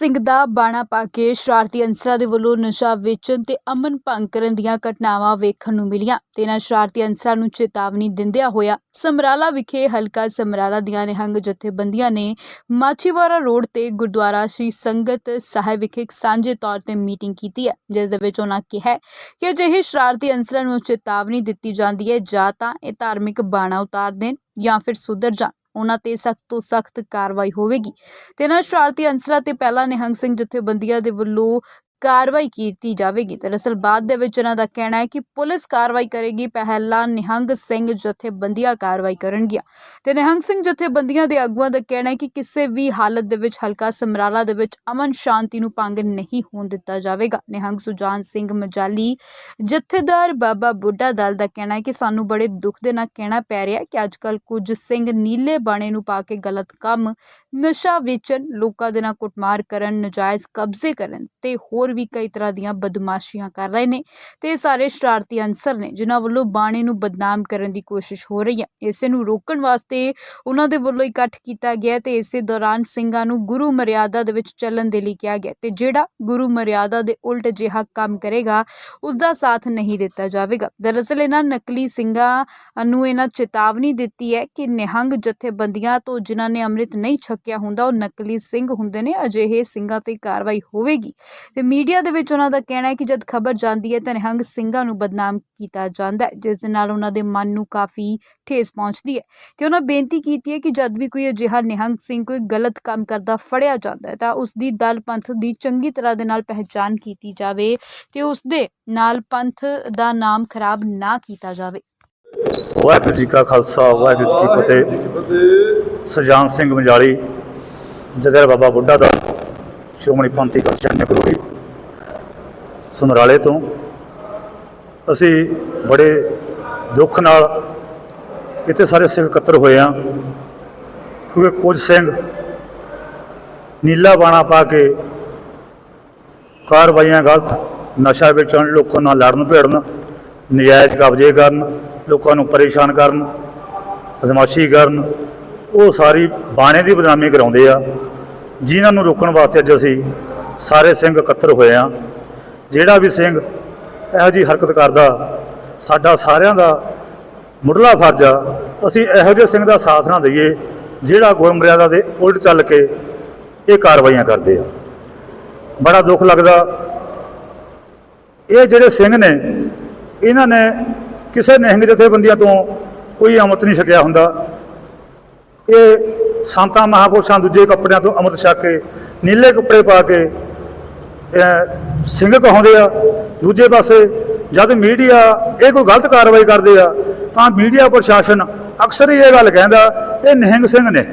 ਸਿੰਘ ਦਾ ਬਾਣਾ ਪਾ ਕੇ ਸ਼ਰਾਰਤੀ ਅਨਸਰਾਂ ਦੇ ਵੱਲੋਂ ਨਸ਼ਾ ਵੇਚਣ ਤੇ ਅਮਨ ਭੰਗ ਕਰਨ ਦੀਆਂ ਘਟਨਾਵਾਂ ਵੇਖਣ ਨੂੰ ਮਿਲੀਆਂ। ਤੇ ਇਹਨਾਂ ਸ਼ਰਾਰਤੀ ਅਨਸਰਾਂ ਨੂੰ ਚੇਤਾਵਨੀ ਦਿੰਦਿਆਂ ਹੋਇਆ ਸਮਰਾਲਾ ਵਿਖੇ ਹਲਕਾ ਸਮਰਾਲਾ ਦੀਆਂ ਨਿਹੰਗ ਜਥੇਬੰਦੀਆਂ ਨੇ ਮਾਛੀਵਾੜਾ ਰੋਡ ਤੇ ਗੁਰਦੁਆਰਾ ਸ੍ਰੀ ਸੰਗਤ ਸਾਹਿਬ ਵਿਖੇ ਇੱਕ ਸਾਂਝੇ ਤੌਰ ਤੇ ਮੀਟਿੰਗ ਕੀਤੀ ਹੈ, ਜਿਸ ਦੇ ਵਿੱਚ ਉਹਨਾਂ ਕਿਹਾ ਕਿ ਅਜਿਹੇ ਸ਼ਰਾਰਤੀ ਅਨਸਰਾਂ ਨੂੰ ਚੇਤਾਵਨੀ ਦਿੱਤੀ ਜਾਂਦੀ ਹੈ, ਜਾਂ ਤਾਂ ਇਹ ਧਾਰਮਿਕ ਬਾਣਾ ਉਤਾਰ ਦੇਣ ਜਾਂ ਫਿਰ ਸੁਧਰ ਜਾਣ। ਉਹਨਾਂ ਤੇ ਸਖਤ ਤੋਂ ਸਖਤ ਕਾਰਵਾਈ ਹੋਵੇਗੀ। ਤੇ ਇਹਨਾਂ ਸ਼ਰਾਰਤੀ ਅਨਸਰਾਂ ਤੇ ਪਹਿਲਾਂ ਨਿਹੰਗ ਸਿੰਘ ਜਥੇਬੰਦੀਆਂ ਦੇ ਵੱਲੋਂ ਕਾਰਵਾਈ ਕੀਤੀ ਜਾਵੇਗੀ। ਦਰਅਸਲ ਬਾਅਦ ਦੇ ਵਿੱਚ ਇਹਨਾਂ ਦਾ ਕਹਿਣਾ ਹੈ ਕਿ ਪੁਲਿਸ ਕਾਰਵਾਈ ਕਰੇਗੀ। ਪਹਿਲਾਂ ਨਿਹੰਗ ਸਿੰਘ ਜਥੇਬੰਦੀਆਂ ਕਾਰਵਾਈ ਕਰਨਗੀਆਂ। ਤੇ ਨਿਹੰਗ ਸਿੰਘ ਜਥੇਬੰਦੀਆਂ ਦੇ ਆਗੂਆਂ ਦਾ ਕਹਿਣਾ ਹੈ ਕਿ ਕਿਸੇ ਵੀ ਹਾਲਤ ਦੇ ਵਿੱਚ ਹਲਕਾ ਸਮਰਾਲਾ ਦੇ ਵਿੱਚ ਅਮਨ ਸ਼ਾਂਤੀ ਨੂੰ ਭੰਗ ਨਹੀਂ ਹੋਣ ਦਿੱਤਾ ਜਾਵੇਗਾ। ਨਿਹੰਗ ਸੁਜਾਨ ਸਿੰਘ ਮਜਾਲੀ, ਜਥੇਦਾਰ ਬਾਬਾ ਬੁੱਢਾ ਦਲ ਦਾ ਕਹਿਣਾ ਹੈ ਕਿ ਸਾਨੂੰ ਬੜੇ ਦੁੱਖ ਦੇ ਨਾਲ ਕਹਿਣਾ ਪੈ ਰਿਹਾ ਹੈ ਕਿ ਅੱਜਕੱਲ ਕੁਝ ਸਿੰਘ ਨੀਲੇ ਬਾਣੇ ਨੂੰ ਪਾ ਕੇ ਗਲਤ ਕੰਮ, ਨਸ਼ਾ ਵੇਚਣ, ਲੋਕਾਂ ਦੇ ਨਾਲ ਕੁੱਟਮਾਰ ਕਰਨ, ਨਜਾਇਜ਼ ਕਬਜ਼ੇ ਕਰਨ ਤੇ ਹੋਰ ਵੀ ਕਈ ਤਰ੍ਹਾਂ ਦੀਆਂ ਬਦਮਾਸ਼ੀਆਂ ਕਰ ਰਹੇ ਨੇ ਤੇ ਇਹ ਸਾਰੇ ਸ਼ਰਾਰਤੀ ਅਨਸਰ ਨੇ, ਜਿਨ੍ਹਾਂ ਵੱਲੋਂ ਬਾਣੇ ਨੂੰ ਬਦਨਾਮ ਕਰਨ ਦੀ ਕੋਸ਼ਿਸ਼ ਹੋ ਰਹੀ ਹੈ। ਇਸੇ ਨੂੰ ਰੋਕਣ ਵਾਸਤੇ ਉਹਨਾਂ ਦੇ ਵੱਲੋਂ ਇਕੱਠ ਕੀਤਾ ਗਿਆ ਤੇ ਇਸੇ ਦੌਰਾਨ ਸਿੰਘਾਂ ਨੂੰ ਗੁਰੂ ਮਰਿਆਦਾ ਦੇ ਵਿੱਚ ਚੱਲਣ ਦੇ ਲਈ ਕਿਹਾ ਗਿਆ ਤੇ ਜਿਹੜਾ ਗੁਰੂ ਮਰਿਆਦਾ ਦੇ ਉਲਟ ਜਿਹਾ ਕੰਮ ਕਰੇਗਾ ਉਸ ਦਾ ਸਾਥ ਨਹੀਂ ਦਿੱਤਾ ਜਾਵੇਗਾ। ਦਰਅਸਲ ਇਹਨਾਂ ਨਕਲੀ ਸਿੰਘਾਂ ਨੂੰ ਇਹਨਾਂ ਚੇਤਾਵਨੀ ਦਿੱਤੀ ਹੈ ਕਿ ਨਿਹੰਗ ਜਥੇਬੰਦੀਆਂ ਤੋਂ ਜਿਨ੍ਹਾਂ ਨੇ ਅੰਮ੍ਰਿਤ ਨਹੀਂ ਛਕਿਆ ਹੁੰਦਾ, ਉਹ ਨਕਲੀ ਸਿੰਘ ਹੁੰਦੇ ਨੇ, ਅਜਿਹੇ ਸਿੰਘਾਂ ਤੇ ਕਾਰਵਾਈ ਹੋਵੇਗੀ ਤੇ ਮੀਡੀਆ ਦੇ ਵਿੱਚ ਉਹਨਾਂ ਦਾ ਕਹਿਣਾ ਹੈ ਕਿ ਜਦ ਖਬਰ ਜਾਂਦੀ ਹੈ ਤਾਂ ਨਿਹੰਗ ਸਿੰਘਾਂ ਨੂੰ ਬਦਨਾਮ ਕੀਤਾ ਜਾਂਦਾ ਹੈ, ਜਿਸ ਦੇ ਨਾਲ ਉਹਨਾਂ ਦੇ ਮਨ ਨੂੰ ਕਾਫੀ ਠੇਸ ਪਹੁੰਚਦੀ ਹੈ। ਤੇ ਉਹਨਾਂ ਬੇਨਤੀ ਕੀਤੀ ਹੈ ਕਿ ਜਦ ਵੀ ਕੋਈ ਅਜਿਹਾ ਨਿਹੰਗ ਸਿੰਘ ਕੋਈ ਗਲਤ ਕੰਮ ਕਰਦਾ, ਫੜਿਆ ਜਾਂਦਾ ਹੈ, ਤਾਂ ਉਸ ਦੀ ਦਲ ਪੰਥ ਦੀ ਚੰਗੀ ਤਰ੍ਹਾਂ ਦੇ ਨਾਲ ਪਹਿਚਾਨ ਕੀਤੀ ਜਾਵੇ ਤੇ ਉਸ ਦੇ ਨਾਲ ਪੰਥ ਦਾ ਨਾਮ ਖਰਾਬ ਨਾ ਕੀਤਾ ਜਾਵੇ। ਵਾਹਿਗੁਰੂ ਜੀ ਕਾ ਖਾਲਸਾ, ਵਾਹਿਗੁਰੂ ਜੀ ਕੀ ਫਤਿਹ। ਸਰਜਾਨ ਸਿੰਘ ਮਜਾਲੀ ਜਦਰ ਬਾਬਾ ਬੁੱਢਾ ਦਾ ਸ਼੍ਰੋਮਣੀ ਪੰਥੀ ਕਲਚਰ ਕਰੋੜੀ ਸਮਰਾਲੇ ਤੋਂ ਅਸੀਂ ਬੜੇ ਦੁੱਖ ਨਾਲ ਇੱਥੇ ਸਾਰੇ ਸਿੰਘ ਇਕੱਤਰ ਹੋਏ ਆ ਕਿਉਂਕਿ ਕੁਝ ਸਿੰਘ ਨੀਲਾ ਬਾਣਾ ਪਾ ਕੇ ਕਾਰਵਾਈਆਂ ਗਲਤ ਨਸ਼ਾ ਵੇਚਣ, ਲੋਕਾਂ ਨਾਲ ਲੜਨ ਭੇੜਨ, ਨਜਾਇਜ਼ ਕਬਜ਼ੇ ਕਰਨ, ਲੋਕਾਂ ਨੂੰ ਪਰੇਸ਼ਾਨ ਕਰਨ, ਬਦਮਾਸ਼ੀ ਕਰਨ, ਉਹ ਸਾਰੀ ਬਾਣੇ ਦੀ ਬਦਨਾਮੀ ਕਰਾਉਂਦੇ ਆ। ਜਿਨ੍ਹਾਂ ਨੂੰ ਰੋਕਣ ਵਾਸਤੇ ਅੱਜ ਅਸੀਂ ਸਾਰੇ ਸਿੰਘ ਇਕੱਤਰ ਹੋਏ ਆ ਜਿਹੜਾ ਵੀ ਸਿੰਘ ਇਹੋ ਜੀ ਹਰਕਤ ਕਰਦਾ, ਸਾਡਾ ਸਾਰਿਆਂ ਦਾ ਮੁੱਢਲਾ ਫਰਜ਼ ਆ, ਅਸੀਂ ਇਹੋ ਜਿਹੇ ਸਿੰਘ ਦਾ ਸਾਥ ਨਾ ਦਈਏ, ਜਿਹੜਾ ਗੁਰਮਰਿਆਦਾ ਦੇ ਉਲਟ ਚੱਲ ਕੇ ਇਹ ਕਾਰਵਾਈਆਂ ਕਰਦੇ ਆ। ਬੜਾ ਦੁੱਖ ਲੱਗਦਾ। ਇਹ ਜਿਹੜੇ ਸਿੰਘ ਨੇ, ਇਹਨਾਂ ਨੇ ਕਿਸੇ ਨਿਹੰਗ ਜਥੇਬੰਦੀਆਂ ਤੋਂ ਕੋਈ ਅੰਮ੍ਰਿਤ ਨਹੀਂ ਛਕਿਆ ਹੁੰਦਾ। ਇਹ ਸੰਤਾਂ ਮਹਾਪੁਰਸ਼ਾਂ ਦੂਜੇ ਕੱਪੜਿਆਂ ਤੋਂ ਅੰਮ੍ਰਿਤ ਛਕ ਕੇ, ਨੀਲੇ ਕੱਪੜੇ ਪਾ ਕੇ ਸਿੰਘ ਕਹਾਉਂਦੇ ਆ, ਦੂਜੇ ਪਾਸੇ ਜਦ ਮੀਡੀਆ ਇਹ ਕੋਈ ਗਲਤ ਕਾਰਵਾਈ ਕਰਦੇ ਆ, ਤਾਂ ਮੀਡੀਆ ਪ੍ਰਸ਼ਾਸਨ ਅਕਸਰ ਹੀ ਇਹ ਗੱਲ ਕਹਿੰਦਾ, ਇਹ ਨਿਹੰਗ ਸਿੰਘ ਨੇ।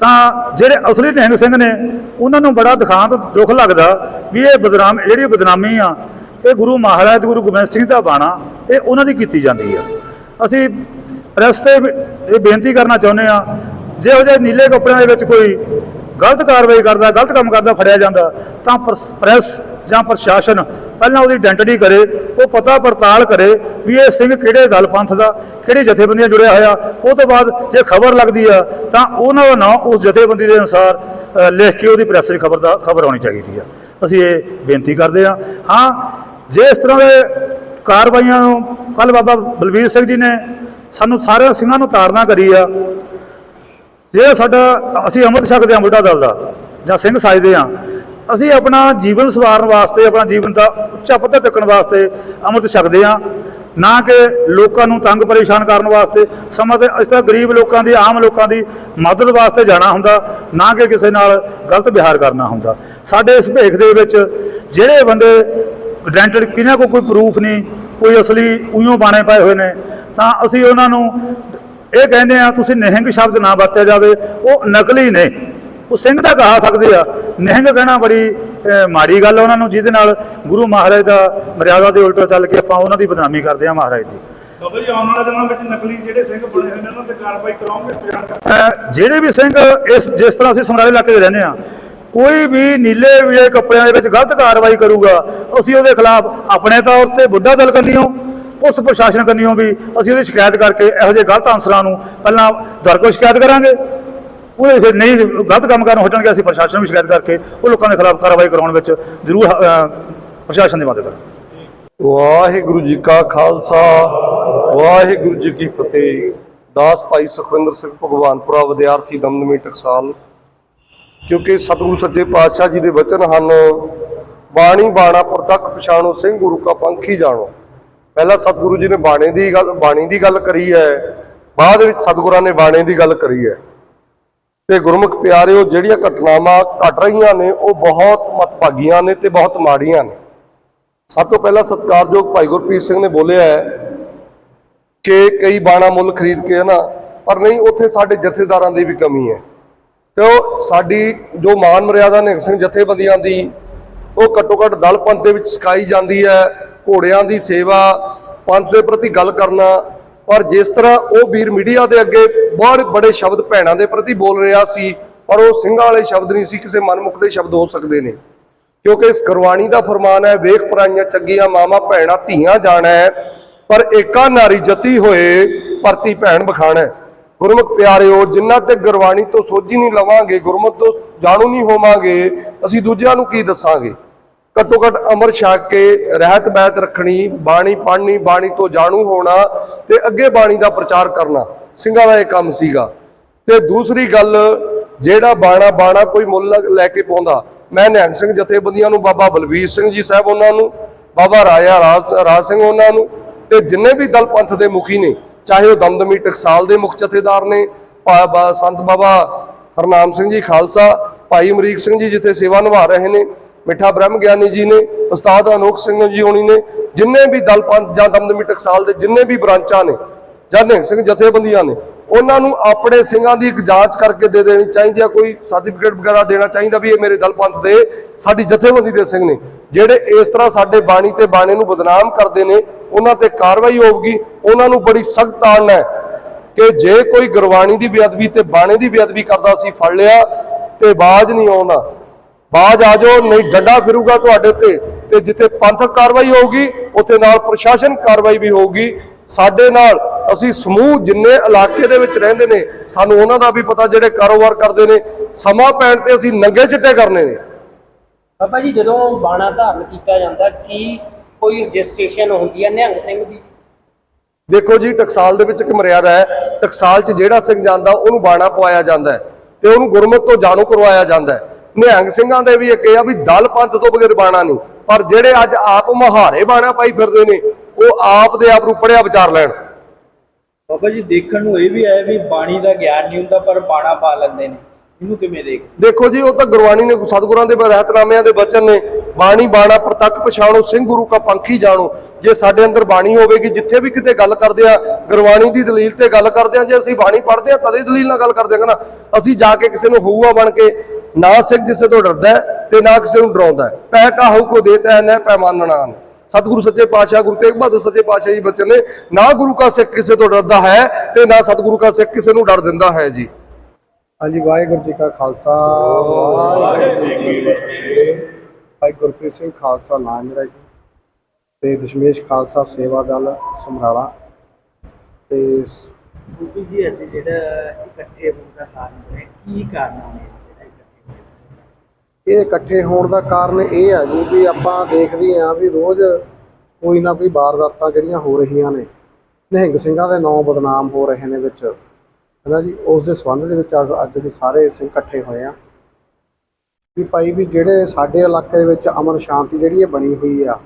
ਤਾਂ ਜਿਹੜੇ ਅਸਲੀ ਨਿਹੰਗ ਸਿੰਘ ਨੇ, ਉਹਨਾਂ ਨੂੰ ਬੜਾ ਦੁਖਾਂਤ ਦੁੱਖ ਲੱਗਦਾ ਵੀ ਇਹ ਬਦਨਾਮ, ਜਿਹੜੀ ਬਦਨਾਮੀ ਆ, ਇਹ ਗੁਰੂ ਮਹਾਰਾਜ, ਗੁਰੂ ਗੋਬਿੰਦ ਸਿੰਘ ਦਾ ਬਾਣਾ, ਇਹ ਉਹਨਾਂ ਦੀ ਕੀਤੀ ਜਾਂਦੀ ਆ। ਅਸੀਂ ਪ੍ਰੈਸ ਤੇ ਇਹ ਬੇਨਤੀ ਕਰਨਾ ਚਾਹੁੰਦੇ ਆ, ਜਿਹੋ ਜਿਹੇ ਨੀਲੇ ਕੱਪੜਿਆਂ ਦੇ ਵਿੱਚ ਕੋਈ ਗਲਤ ਕਾਰਵਾਈ ਕਰਦਾ, ਗਲਤ ਕੰਮ ਕਰਦਾ, ਫੜਿਆ ਜਾਂਦਾ, ਤਾਂ ਪ੍ਰਸ- ਪ੍ਰੈਸ ਜਾਂ ਪ੍ਰਸ਼ਾਸਨ ਪਹਿਲਾਂ ਉਹਦੀ ਆਇਡੈਂਟੀਟੀ ਕਰੇ, ਉਹ ਪਤਾ ਪੜਤਾਲ ਕਰੇ ਵੀ ਇਹ ਸਿੰਘ ਕਿਹੜੇ ਦਲ ਪੰਥ ਦਾ, ਕਿਹੜੀ ਜਥੇਬੰਦੀਆਂ ਜੁੜਿਆ ਹੋਇਆ। ਉਹ ਤੋਂ ਬਾਅਦ ਜੇ ਖਬਰ ਲੱਗਦੀ ਆ, ਤਾਂ ਉਹਨਾਂ ਦਾ ਨਾਂ ਉਸ ਜਥੇਬੰਦੀ ਦੇ ਅਨੁਸਾਰ ਲਿਖ ਕੇ ਉਹਦੀ ਪ੍ਰੈਸ 'ਚ ਖਬਰ ਦਾ, ਖਬਰ ਆਉਣੀ ਚਾਹੀਦੀ ਆ। ਅਸੀਂ ਇਹ ਬੇਨਤੀ ਕਰਦੇ ਆ ਹਾਂ, ਜੇ ਇਸ ਤਰ੍ਹਾਂ ਦੇ ਕਾਰਵਾਈਆਂ ਨੂੰ ਕੱਲ ਬਾਬਾ ਬਲਬੀਰ ਸਿੰਘ ਜੀ ਨੇ ਸਾਨੂੰ ਸਾਰਿਆਂ ਸਿੰਘਾਂ ਨੂੰ ਤਾੜਨਾ ਕਰੀ ਆ ਜਿਹੜਾ ਸਾਡਾ, ਅਸੀਂ ਅੰਮ੍ਰਿਤ ਛਕਦੇ ਹਾਂ ਬੁੱਢਾ ਦਲ ਦਾ, ਜਾਂ ਸਿੰਘ ਸਾਜਦੇ ਹਾਂ, ਅਸੀਂ ਆਪਣਾ ਜੀਵਨ ਸਵਾਰਨ ਵਾਸਤੇ, ਆਪਣਾ ਜੀਵਨ ਦਾ ਉੱਚਾ ਪੱਧਰ ਚੱਕਣ ਵਾਸਤੇ ਅੰਮ੍ਰਿਤ ਛਕਦੇ ਹਾਂ, ਨਾ ਕਿ ਲੋਕਾਂ ਨੂੰ ਤੰਗ ਪਰੇਸ਼ਾਨ ਕਰਨ ਵਾਸਤੇ, ਸਮਾਂ ਤੇ ਇਸ ਤਰ੍ਹਾਂ ਗਰੀਬ ਲੋਕਾਂ ਦੀ, ਆਮ ਲੋਕਾਂ ਦੀ ਮਦਦ ਵਾਸਤੇ ਜਾਣਾ ਹੁੰਦਾ, ਨਾ ਕਿ ਕਿਸੇ ਨਾਲ ਗਲਤ ਵਿਹਾਰ ਕਰਨਾ ਹੁੰਦਾ। ਸਾਡੇ ਇਸ ਭੇਖ ਦੇ ਵਿੱਚ ਜਿਹੜੇ ਬੰਦੇ ਆਇਡੈਂਟੀਟੀ ਕਿਹਨਾਂ ਕੋਲ ਕੋਈ ਪ੍ਰੂਫ ਨਹੀਂ, ਕੋਈ ਅਸਲੀ ਉਈਓ ਬਾਣੇ ਪਾਏ ਹੋਏ ਨੇ, ਤਾਂ ਅਸੀਂ ਉਹਨਾਂ ਨੂੰ ਇਹ ਕਹਿੰਦੇ ਆ ਤੁਸੀਂ ਨਿਹੰਗ ਸ਼ਬਦ ਨਾ ਵਰਤਿਆ ਜਾਵੇ ਉਹ ਨਕਲੀ ਨੇ। ਉਹ ਸਿੰਘ ਦਾ ਕਹਾ ਸਕਦੇ ਆ ਨਿਹੰਗ ਕਹਿਣਾ ਬੜੀ ਮਾੜੀ ਗੱਲ ਉਹਨਾਂ ਨੂੰ ਜਿਹਦੇ ਨਾਲ ਗੁਰੂ ਮਹਾਰਾਜ ਦਾ ਮਰਿਆਦਾ ਦੇ ਉਲਟ ਚੱਲ ਕੇ ਆਪਾਂ ਉਹਨਾਂ ਦੀ ਬਦਨਾਮੀ ਕਰਦੇ ਆ ਮਹਾਰਾਜ ਦੀ। ਬਾਬਾ ਜੀ ਆਉਣ ਵਾਲੇ ਦਿਨਾਂ ਵਿੱਚ ਨਕਲੀ ਜਿਹੜੇ ਸਿੰਘ ਬਣੇ ਹੋਏ ਨੇ ਉਹਨਾਂ ਤੇ ਕਾਰਵਾਈ ਕਰਾਉਂਗੇ ਬਿਆਨ ਕਰ- ਅਹ, ਜਿਹੜੇ ਵੀ ਸਿੰਘ ਇਸ ਜਿਸ ਤਰ੍ਹਾਂ ਅਸੀਂ ਸਮਰਾਲੇ ਇਲਾਕੇ 'ਚ ਰਹਿੰਦੇ ਆ ਕੋਈ ਵੀ ਨੀਲੇ ਵੀਲੇ ਕੱਪੜਿਆਂ ਦੇ ਵਿੱਚ ਗਲਤ ਕਾਰਵਾਈ ਕਰੂਗਾ ਅਸੀਂ ਉਹਦੇ ਖਿਲਾਫ ਆਪਣੇ ਤੌਰ ਤੇ ਬੁੱਢਾ ਦਲ ਕੰਨੀਓ ਪੁਲਿਸ ਪ੍ਰਸ਼ਾਸਨ ਕੰਨੀਓ ਵੀ ਅਸੀਂ ਉਹਦੀ ਸ਼ਿਕਾਇਤ ਕਰਕੇ ਇਹੋ ਜਿਹੇ ਗਲਤ ਅਨਸਰਾਂ ਨੂੰ ਪਹਿਲਾਂ ਦਰਗੋ ਸ਼ਿਕਾਇਤ ਕਰਾਂਗੇ। ਉਹਦੇ ਫਿਰ ਨਹੀਂ ਗਲਤ ਕੰਮ ਕਰਨ ਹੋ ਜਾਣਗੇ ਅਸੀਂ ਪ੍ਰਸ਼ਾਸਨ ਨੂੰ ਵੀ ਸ਼ਿਕਾਇਤ ਕਰਕੇ ਉਹ ਲੋਕਾਂ ਦੇ ਖਿਲਾਫ ਕਾਰਵਾਈ ਕਰਾਉਣ ਵਿੱਚ ਜ਼ਰੂਰ ਪ੍ਰਸ਼ਾਸਨ ਦੀ ਮਦਦ ਕਰਾਂਗੇ। ਵਾਹਿਗੁਰੂ ਜੀ ਕਾ ਖਾਲਸਾ, ਵਾਹਿਗੁਰੂ ਜੀ ਕੀ ਫਤਿਹ। ਦਾਸ ਭਾਈ ਸੁਖਵਿੰਦਰ ਸਿੰਘ ਭਗਵਾਨਪੁਰਾ, ਵਿਦਿਆਰਥੀ ਦਮਦਮੀ ਟਕਸਾਲ। ਕਿਉਂਕਿ ਸਤਿਗੁਰੂ ਸੱਚੇ ਪਾਤਸ਼ਾਹ ਜੀ ਦੇ ਵਚਨ ਹਨ, ਬਾਣੀ ਬਾਣਾ ਪ੍ਰਤੱਖ ਪਛਾਣੋ, ਸਿੰਘ ਗੁਰੂ ਕਾ ਪੰਖੀ ਜਾਣੋ। ਪਹਿਲਾਂ ਸਤਿਗੁਰੂ ਜੀ ਨੇ ਬਾਣੇ ਦੀ ਗੱਲ, ਬਾਣੀ ਦੀ ਗੱਲ ਕਰੀ ਹੈ, ਬਾਅਦ ਵਿੱਚ ਸਤਿਗੁਰਾਂ ਨੇ ਬਾਣੀ ਦੀ ਗੱਲ ਕਰੀ ਹੈ। ਤੇ ਗੁਰਮੁਖ ਪਿਆਰਿਓ, ਜਿਹੜੀਆਂ ਘਟਨਾਵਾਂ ਘਟ ਰਹੀਆਂ ਨੇ, ਉਹ ਬਹੁਤ ਮਤਭਾਗੀਆਂ ਨੇ ਤੇ ਬਹੁਤ ਮਾੜੀਆਂ ਨੇ। ਸਭ ਤੋਂ ਪਹਿਲਾਂ ਸਤਿਕਾਰਯੋਗ ਭਾਈ ਗੁਰਪ੍ਰੀਤ ਸਿੰਘ ਨੇ ਬੋਲਿਆ ਹੈ ਕਿ ਕਈ ਬਾਣਾ ਮੁੱਲ ਖਰੀਦ ਕੇ ਨਾ, ਪਰ ਨਹੀਂ, ਉੱਥੇ ਸਾਡੇ ਜਥੇਦਾਰਾਂ ਦੀ ਵੀ ਕਮੀ ਹੈ। ਕਿਉਂ ਸਾਡੀ ਜੋ ਮਾਨ ਮਰਿਆਦਾ ਨਿਹੰਗ ਸਿੰਘ ਜਥੇਬੰਦੀਆਂ ਦੀ, ਉਹ ਘੱਟੋ ਘੱਟ ਦਲ ਪੰਥ ਦੇ ਵਿੱਚ ਸਿਖਾਈ ਜਾਂਦੀ ਹੈ। ਘੋੜਿਆਂ ਦੀ ਸੇਵਾ, ਪੰਥ ਦੇ ਪ੍ਰਤੀ ਗੱਲ ਕਰਨਾ, ਪਰ ਜਿਸ ਤਰ੍ਹਾਂ ਉਹ ਵੀਰ ਮੀਡੀਆ ਦੇ ਅੱਗੇ ਬਹੁਤ ਬੜੇ ਸ਼ਬਦ ਭੈਣਾਂ ਦੇ ਪ੍ਰਤੀ ਬੋਲ ਰਿਹਾ ਸੀ, ਪਰ ਉਹ ਸਿੰਘਾਂ ਵਾਲੇ ਸ਼ਬਦ ਨਹੀਂ ਸੀ, ਕਿਸੇ ਮਨਮੁਖ ਦੇ ਸ਼ਬਦ ਹੋ ਸਕਦੇ ਨੇ ਕਿਉਂਕਿ ਇਸ ਗੁਰਬਾਣੀ ਦਾ ਫਰਮਾਨ ਹੈ, ਵੇਖ ਪਰਾਈਆਂ ਚੱਗੀਆਂ ਮਾਮਾ ਭੈਣਾਂ ਧੀਆਂ ਜਾਣਾ ਪਰ ਏਕਾ ਨਾਰੀ ਜਤੀ ਹੋਏ ਪਰਤੀ ਭੈਣ ਬਖਾਣਾ ਹੈ। ਗੁਰਮੁਖ ਪਿਆਰਿਓ, ਜਿੰਨਾ ਤੇ ਗੁਰਬਾਣੀ ਤੋਂ ਸੋਝੀ ਨਹੀਂ ਲਵਾਂਗੇ, ਗੁਰਮੁਖ ਤੋਂ ਜਾਣੂ ਨਹੀਂ ਹੋਵਾਂਗੇ, ਅਸੀਂ ਦੂਜਿਆਂ ਨੂੰ ਕੀ ਦੱਸਾਂਗੇ ਘੱਟੋ ਘੱਟ ਅਮਰ ਛਕ ਕੇ ਰਹਿਤ ਬੈਤ ਰੱਖਣੀ, ਬਾਣੀ ਪੜ੍ਹਨੀ, ਬਾਣੀ ਤੋਂ ਜਾਣੂ ਹੋਣਾ ਤੇ ਅੱਗੇ ਬਾਣੀ ਦਾ ਪ੍ਰਚਾਰ ਕਰਨਾ, ਸਿੰਘਾਂ ਦਾ ਇਹ ਕੰਮ ਸੀਗਾ। ਤੇ ਦੂਸਰੀ ਗੱਲ, ਜਿਹੜਾ ਬਾਣਾ ਬਾਣਾ ਕੋਈ ਮੁੱਲ ਲੈ ਕੇ ਪਾਉਂਦਾ, ਮੈਂ ਨਿਹੰਗ ਸਿੰਘ ਜਥੇਬੰਦੀਆਂ ਨੂੰ, ਬਾਬਾ ਬਲਵੀਰ ਸਿੰਘ ਜੀ ਸਾਹਿਬ ਉਹਨਾਂ ਨੂੰ, ਬਾਬਾ ਰਾਜਾ ਰਾਜ ਰਾਜ ਸਿੰਘ ਉਹਨਾਂ ਨੂੰ, ਤੇ ਜਿੰਨੇ ਵੀ ਦਲ ਪੰਥ ਦੇ ਮੁਖੀ ਨੇ, ਚਾਹੇ ਉਹ ਦਮਦਮੀ ਟਕਸਾਲ ਦੇ ਮੁਖ ਜਥੇਦਾਰ ਨੇ, ਭਾ- ਬਾ- ਸੰਤ ਬਾਬਾ ਹਰਨਾਮ ਸਿੰਘ ਜੀ ਖਾਲਸਾ, ਭਾਈ ਅਮਰੀਕ ਸਿੰਘ ਜੀ ਜਿੱਥੇ ਸੇਵਾ ਨਿਭਾ ਰਹੇ ਨੇ ਮਿੱਠਾ ਬ੍ਰਹਮ ਗਿਆਨੀ ਜੀ ਨੇ, ਉਸਤਾਦ ਅਨੋਖ ਸਿੰਘ ਜੀ ਹੋਣੀ ਨੇ, ਜਿੰਨੇ ਵੀ ਦਲ ਪੰਥ ਜਾਂ ਦਮਦਮੀ ਟਕਸਾਲ ਦੇ ਜਿੰਨੇ ਵੀ ਬ੍ਰਾਂਚਾਂ ਨੇ, ਜਾਂ ਨਿਹੰਗ ਸਿੰਘ ਜਥੇਬੰਦੀਆਂ ਨੇ, ਉਹਨਾਂ ਨੂੰ ਆਪਣੇ ਸਿੰਘਾਂ ਦੀ ਇੱਕ ਜਾਂਚ ਕਰਕੇ ਦੇ ਦੇਣੀ ਚਾਹੀਦੀ ਆ, ਕੋਈ ਸਰਟੀਫਿਕੇਟ ਵਗੈਰਾ ਦੇਣਾ ਚਾਹੀਦਾ ਵੀ ਇਹ ਮੇਰੇ ਦਲ ਪੰਥ ਦੇ, ਸਾਡੀ ਜਥੇਬੰਦੀ ਦੇ ਸਿੰਘ ਨੇ, ਜਿਹੜੇ ਇਸ ਤਰ੍ਹਾਂ ਸਾਡੇ ਬਾਣੀ ਤੇ ਬਾਣੇ ਨੂੰ ਬਦਨਾਮ ਕਰਦੇ ਨੇ, ਉਹਨਾਂ ਤੇ ਕਾਰਵਾਈ ਹੋਊਗੀ, ਉਹਨਾਂ ਨੂੰ ਬੜੀ ਸਖਤ ਆਣ ਹੈ ਕਿ ਜੇ ਕੋਈ ਗੁਰਬਾਣੀ ਦੀ ਬੇਅਦਬੀ ਤੇ ਬਾਣੇ ਦੀ ਬੇਅਦਬੀ ਕਰਦਾ ਸੀ, ਫੜ ਲਿਆ ਤੇ ਬਾਜ ਨਹੀਂ ਆਉਣਾ ਬਾਜ ਆ ਜਾਓ ਨਹੀਂ ਡੰਡਾ ਫਿਰੂਗਾ ਤੁਹਾਡੇ ਤੇ ਤੇ ਜਿੱਥੇ ਪੰਥਕ ਕਾਰਵਾਈ ਹੋਊਗੀ ਉੱਥੇ ਨਾਲ ਪ੍ਰਸ਼ਾਸਨ ਕਾਰਵਾਈ ਵੀ ਹੋਊਗੀ। ਸਾਡੇ ਨਾਲ ਅਸੀਂ ਸਮੂਹ ਜਿੰਨੇ ਇਲਾਕੇ ਦੇ ਵਿੱਚ ਰਹਿੰਦੇ ਨੇ ਸਾਨੂੰ ਉਹਨਾਂ ਦਾ ਵੀ ਪਤਾ ਜਿਹੜੇ ਕਾਰੋਬਾਰ ਕਰਦੇ ਨੇ। ਸਮਾਂ ਪੈਣ ਤੇ ਅਸੀਂ ਨੰਗੇ ਚਿੱਟੇ ਕਰਨੇ ਨੇ। ਬਾਬਾ ਜੀ ਜਦੋਂ ਬਾਣਾ ਧਾਰਨ ਕੀਤਾ ਜਾਂਦਾ ਕੀ ਕੋਈ ਰਜਿਸਟ੍ਰੇਸ਼ਨ ਹੁੰਦੀ ਹੈ ਨਿਹੰਗ ਸਿੰਘ ਦੀ? ਦੇਖੋ ਜੀ ਟਕਸਾਲ ਦੇ ਵਿੱਚ ਇੱਕ ਮਰਿਆਦਾ ਹੈ। ਟਕਸਾਲ 'ਚ ਜਿਹੜਾ ਸਿੰਘ ਜਾਂਦਾ ਉਹਨੂੰ ਬਾਣਾ ਪਵਾਇਆ ਜਾਂਦਾ ਤੇ ਉਹਨੂੰ ਗੁਰਮਤ ਤੋਂ ਜਾਣੂ ਕਰਵਾਇਆ ਜਾਂਦਾ ਹੈ। ਨਿਹੰਗ ਸਿੰਘਾਂ ਦੇ ਵੀ ਇੱਕ ਇਹ ਆ ਵੀ ਦਲ ਪੰਥ ਤੋਂ ਬਗੈਰ ਬਾਣਾ ਨਹੀਂ। ਪਰ ਜਿਹੜੇ ਅੱਜ ਆਪ ਮਹਾਰੇ ਬਾਣਾ ਪਾਈ ਫਿਰਦੇ ਨੇ ਉਹ ਆਪ ਦੇ ਆਪ ਨੂੰ ਪੜਿਆ ਵਿਚਾਰ ਲੈਣ। ਬਾਬਾ ਜੀ ਦੇਖਣ ਨੂੰ ਇਹ ਵੀ ਆਇਆ ਵੀ ਬਾਣੀ ਦਾ ਗਿਆਨ ਨਹੀਂ ਹੁੰਦਾ ਪਰ ਬਾਣਾ ਪਾ ਲੈਂਦੇ ਨੇ। ਇਹਨੂੰ ਕਿਵੇਂ ਦੇਖ? ਦੇਖੋ ਜੀ ਉਹ ਤਾਂ ਗੁਰਬਾਣੀ ਨੇ ਸਤਿਗੁਰਾਂ ਦੇ ਰਹਿਤਨਾਮਿਆਂ ਦੇ ਬਚਨ ਨੇ। ਬਾਣੀ ਬਾਣਾ ਪ੍ਰਤੱਖ ਪਛਾਣੋ ਸਿੰਘ ਗੁਰੂ ਕਾ ਪੰਖੀ ਜਾਣੋ। ਜੇ ਸਾਡੇ ਅੰਦਰ ਬਾਣੀ ਹੋਵੇਗੀ ਜਿੱਥੇ ਵੀ ਕਿਤੇ ਗੱਲ ਕਰਦੇ ਆ ਗੁਰਬਾਣੀ ਦੀ ਦਲੀਲ ਤੇ ਗੱਲ ਕਰਦੇ ਆ ਜੇ ਅਸੀਂ ਬਾਣੀ ਪੜ੍ਹਦੇ ਆ ਤਦੇ ਦਲੀਲ ਨਾਲ ਗੱਲ ਕਰਦੇ ਆ ਨਾ ਅਸੀਂ ਜਾ ਕੇ ਕਿਸੇ ਨੂੰ ਹਊਆ ਬਣ ਕੇ ਨਾ ਸਿੰਘ ਕਿਸੇ ਤੋਂ ਡਰਦਾ ਤੇ ਨਾ ਕਿਸੇ ਨੂੰ ਡਰਾਉਂਦਾ। ਪੈ ਕਾਹੂ ਕੋ ਦੇਤਾ ਹੈ ਨਾ ਪੈਮਾਨਣਾ ਸਤਿਗੁਰੂ ਸੱਚੇ ਪਾਤਸ਼ਾਹ ਗੁਰੂ ਤੇਗ ਬਹਾਦਰ ਸੱਚੇ ਪਾਤਸ਼ਾਹ ਜੀ ਬਚਨ ਨੇ ਨਾ ਗੁਰੂ ਕਾ ਸਿੱਖ ਕਿਸੇ ਤੋਂ ਡਰਦਾ ਹੈ ਤੇ ਨਾ ਸਤਿਗੁਰੂ ਕਾ ਸਿੱਖ ਕਿਸੇ ਨੂੰ ਡਰ ਦਿੰਦਾ ਹੈ ਜੀ। ਹਾਂਜੀ ਵਾਹਿਗੁਰੂ ਜੀ ਕਾ ਖਾਲਸਾ। ਵਾਹਿਗੁਰੂ ਜੀ ਕੀ ਫਤਿਹ। ਭਾਈ ਗੁਰਪ੍ਰੀਤ ਸਿੰਘ ਖਾਲਸਾ ਨਾਮ ਮੇਰਾ ਜੀ। ਤੇ ਦਸ਼ਮੇਸ਼ ਖਾਲਸਾ ਸੇਵਾ ਦਲ ਸਮਰਾਲਾ। ਤੇ ਜੀ ਅੱਜ ਜਿਹੜਾ ਇਕੱਠੇ ਹੋਣ ਦਾ ਕਾਰਨ ਹੈ ਕੀ ਕਾਰਨ ਹੈ ਇਹ ਇਕੱਠੇ ਹੋਣ ਦਾ ਕਾਰਨ ਇਹ ਆ ਜੀ ਵੀ ਆਪਾਂ ਦੇਖਦੇ ਆ ਵੀ ਰੋਜ਼ ਕੋਈ ਨਾ ਕੋਈ ਵਾਰਦਾਤਾਂ ਜਿਹੜੀਆਂ ਹੋ ਰਹੀਆਂ ਨੇ, ਨਿਹੰਗ ਸਿੰਘਾਂ ਦੇ ਨਾਂ ਬਦਨਾਮ ਹੋ ਰਹੇ ਨੇ ਵਿੱਚ। ਹੈਨਾ ਜੀ? ਉਸ ਦੇ ਸੰਬੰਧ ਦੇ ਵਿੱਚ ਅੱਜ- ਅੱਜ ਅਸੀਂ ਸਾਰੇ ਸਿੰਘ ਇਕੱਠੇ ਹੋਏ ਆ ਵੀ ਭਾਈ ਵੀ ਜਿਹੜੇ ਸਾਡੇ ਇਲਾਕੇ ਦੇ ਵਿੱਚ ਅਮਨ ਸ਼ਾਂਤੀ ਜਿਹੜੀ ਇਹ ਬਣੀ ਹੋਈ ਆ,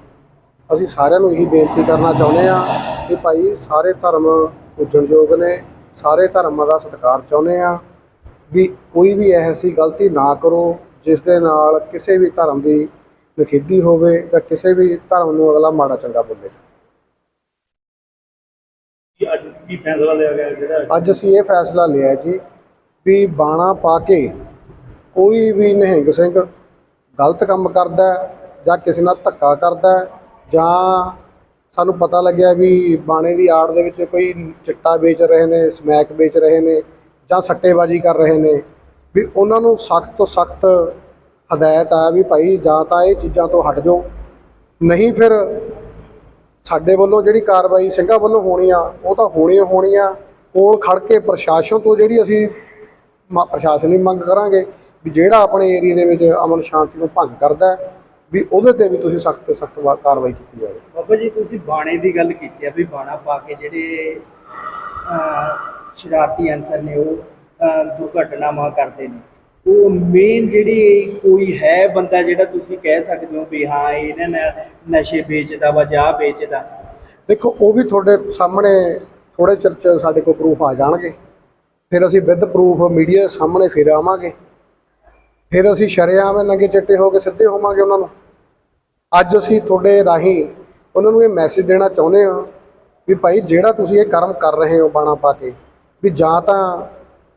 ਅਸੀਂ ਸਾਰਿਆਂ ਨੂੰ ਇਹੀ ਬੇਨਤੀ ਕਰਨਾ ਚਾਹੁੰਦੇ ਆ ਕਿ ਭਾਈ ਸਾਰੇ ਧਰਮ ਪੂਜਣਯੋਗ ਨੇ, ਸਾਰੇ ਧਰਮਾਂ ਦਾ ਸਤਿਕਾਰ ਚਾਹੁੰਦੇ ਆ ਵੀ ਕੋਈ ਵੀ ਐਸੀ ਗਲਤੀ ਨਾ ਕਰੋ ਜਿਸ ਦੇ ਨਾਲ ਕਿਸੇ ਵੀ ਧਰਮ ਦੀ ਨਖੇਦੀ ਹੋਵੇ ਜਾਂ ਕਿਸੇ ਵੀ ਧਰਮ ਨੂੰ ਅਗਲਾ ਮਾੜਾ ਚੰਗਾ ਬੋਲੇ। ਅੱਜ ਕੀ ਫੈਸਲਾ ਲਿਆ ਗਿਆ ਜਿਹੜਾ ਅੱਜ? ਅਸੀਂ ਇਹ ਫੈਸਲਾ ਲਿਆ ਜੀ ਵੀ ਬਾਣਾ ਪਾ ਕੇ ਕੋਈ ਵੀ ਨਿਹੰਗ ਸਿੰਘ ਗਲਤ ਕੰਮ ਕਰਦਾ ਜਾਂ ਕਿਸੇ ਨਾਲ ਧੱਕਾ ਕਰਦਾ ਜਾਂ ਸਾਨੂੰ ਪਤਾ ਲੱਗਿਆ ਵੀ ਬਾਣੇ ਦੀ ਆੜ ਦੇ ਵਿੱਚ ਕੋਈ ਚਿੱਟਾ ਵੇਚ ਰਹੇ ਨੇ ਸਮੈਕ ਵੇਚ ਰਹੇ ਨੇ ਜਾਂ ਸੱਟੇਬਾਜ਼ੀ ਕਰ ਰਹੇ ਨੇ। ਵੀ ਉਹਨਾਂ ਨੂੰ ਸਖਤ ਤੋਂ ਸਖਤ ਹਦਾਇਤ ਆ ਵੀ ਭਾਈ ਜਾਂ ਤਾਂ ਇਹ ਚੀਜ਼ਾਂ ਤੋਂ ਹਟ ਜਾਓ। ਨਹੀਂ ਫਿਰ ਸਾਡੇ ਵੱਲੋਂ ਜਿਹੜੀ ਕਾਰਵਾਈ ਸਿੰਘਾਂ ਵੱਲੋਂ ਹੋਣੀ ਆ, ਉਹ ਤਾਂ ਹੋਣੀ ਹੋਣੀ ਆ। ਕੋਲ ਖੜ ਕੇ ਪ੍ਰਸ਼ਾਸਨ ਤੋਂ ਜਿਹੜੀ ਅਸੀਂ ਮ- ਪ੍ਰਸ਼ਾਸਨ ਦੀ ਮੰਗ ਕਰਾਂਗੇ ਵੀ ਜਿਹੜਾ ਆਪਣੇ ਏਰੀਆ ਦੇ ਵਿੱਚ ਅਮਨ ਸ਼ਾਂਤੀ ਨੂੰ ਭੰਗ ਕਰਦਾ ਵੀ ਉਹਦੇ ਤੇ ਵੀ ਤੁਸੀਂ ਸਖਤ ਤੋਂ ਸਖਤ ਕਾਰਵਾਈ ਕੀਤੀ ਜਾਵੇ। ਬਾਬਾ ਜੀ, ਤੁਸੀਂ ਬਾਣੇ ਦੀ ਗੱਲ ਕੀਤੀ ਆ ਵੀ ਬਾਣਾ ਪਾ ਕੇ ਜਿਹੜੇ ਸ਼ਰਾਰਤੀ ਅਨਸਰ ਨੇ ਉਹ ਦੁਰਘਟਨਾਵਾਂ ਕਰਦੇ ਨੇ। ਉਹ ਮੇਨ ਜਿਹੜੀ ਕੋਈ ਹੈ ਬੰਦਾ ਜਿਹੜਾ ਤੁਸੀਂ ਕਹਿ ਸਕਦੇ ਹੋ ਵੀ ਹਾਂ, ਇਹਨਾਂ ਨੇ, ਨਸ਼ੇ ਵੇਚਦਾ ਵਾ ਜਾਂ ਵੇਚਦਾ। ਦੇਖੋ, ਉਹ ਵੀ ਤੁਹਾਡੇ ਸਾਹਮਣੇ ਥੋੜੇ ਚਿਰ ਚ ਸਾਡੇ ਕੋਲ ਪ੍ਰੂਫ ਆ ਜਾਣਗੇ। ਫਿਰ ਅਸੀਂ ਵਿਦ ਪ੍ਰੂਫ ਮੀਡੀਆ ਦੇ ਸਾਹਮਣੇ ਫਿਰ ਆਵਾਂਗੇ। ਫਿਰ ਅਸੀਂ ਸ਼ਰੇਆਮ ਨੰਗੇ ਚਿੱਟੇ ਹੋ ਕੇ ਸਿੱਧੇ ਹੋਵਾਂਗੇ ਉਹਨਾਂ ਨੂੰ। ਅੱਜ ਅਸੀਂ ਤੁਹਾਡੇ ਰਾਹੀਂ ਉਹਨਾਂ ਨੂੰ ਇਹ ਮੈਸੇਜ ਦੇਣਾ ਚਾਹੁੰਦੇ ਹਾਂ ਵੀ ਭਾਈ ਜਿਹੜਾ ਤੁਸੀਂ ਇਹ ਕਰਮ ਕਰ ਰਹੇ ਹੋ ਬਾਣਾ ਪਾ ਕੇ, ਵੀ ਜਾਂ ਤਾਂ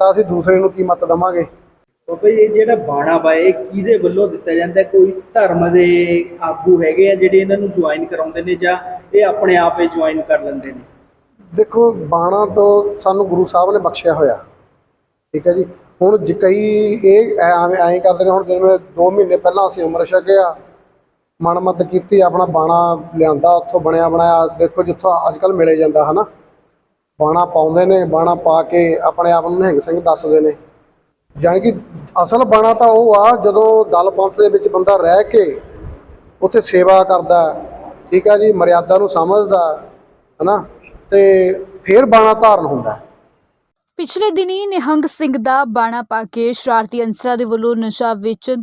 ਤਾਂ ਅਸੀਂ ਦੂਸਰੇ ਨੂੰ ਕੀ ਮਤ ਦਵਾਂਗੇ? ਬਾਬਾ ਜੀ ਇਹ ਜਿਹੜਾ ਬਾਣਾ ਵਾ ਇਹ ਕਿਹਦੇ ਵੱਲੋਂ ਦਿੱਤਾ ਜਾਂਦਾ? ਹੈ? ਕੋਈ ਧਰਮ ਦੇ ਆਗੂ ਹੈਗੇ ਆ ਜਿਹੜੇ ਇਹਨਾਂ ਨੂੰ ਜੁਆਇਨ ਕਰਾਉਂਦੇ ਨੇ ਜਾਂ ਇਹ ਆਪਣੇ ਆਪ ਹੀ ਜੁਆਇਨ ਕਰ ਲੈਂਦੇ ਨੇ? ਦੇਖੋ ਬਾਣਾ ਤੋਂ ਸਾਨੂੰ ਗੁਰੂ ਸਾਹਿਬ ਨੇ ਬਖਸ਼ਿਆ ਹੋਇਆ। ਠੀਕ ਹੈ ਜੀ? ਹੁਣ ਜ ਕਈ ਇਹ ਐਵੇਂ ਐਂ ਕਰਦੇ ਨੇ ਹੁਣ ਜਿਵੇਂ 2 ਮਹੀਨੇ ਪਹਿਲਾਂ ਅਸੀਂ ਉਮਰ ਛਕਿਆ ਮਨਮਤ ਕੀਤੀ ਆਪਣਾ ਬਾਣਾ ਲਿਆਂਦਾ ਉੱਥੋਂ ਬਣਿਆ ਬਣਾਇਆ ਦੇਖੋ ਜਿੱਥੋਂ ਅੱਜ ਕੱਲ ਮਿਲੇ ਜਾਂਦਾ ਹਨਾ? ਬਾਣਾ ਪਾਉਂਦੇ ਨੇ, ਬਾਣਾ ਪਾ ਕੇ ਆਪਣੇ ਆਪ ਨੂੰ ਨਿਹੰਗ ਸਿੰਘ ਦੱਸਦੇ ਨੇ। ਜਾਣੀ ਕਿ ਅਸਲ ਬਾਣਾ ਤਾਂ ਉਹ ਆ, ਜਦੋਂ ਦਲ ਪੰਥ ਦੇ ਵਿੱਚ ਬੰਦਾ ਰਹਿ ਕੇ ਉੱਥੇ ਸੇਵਾ ਕਰਦਾ, ਠੀਕ ਆ ਜੀ, ਮਰਿਆਦਾ ਨੂੰ ਸਮਝਦਾ, ਹਨਾ? ਤੇ ਫਿਰ ਬਾਣਾ ਧਾਰਨ ਹੁੰਦਾ। ਪਿਛਲੇ ਦਿਨੀ ਨਿਹੰਗ ਸਿੰਘ ਦਾ ਬਾਣਾ ਪਾ ਕੇ ਸ਼ਰਾਰਤੀ ਅੰਸਰਾਂ ਦੇ ਵੱਲੋਂ ਨਸ਼ਾ ਵੇਚਣ ਤੇ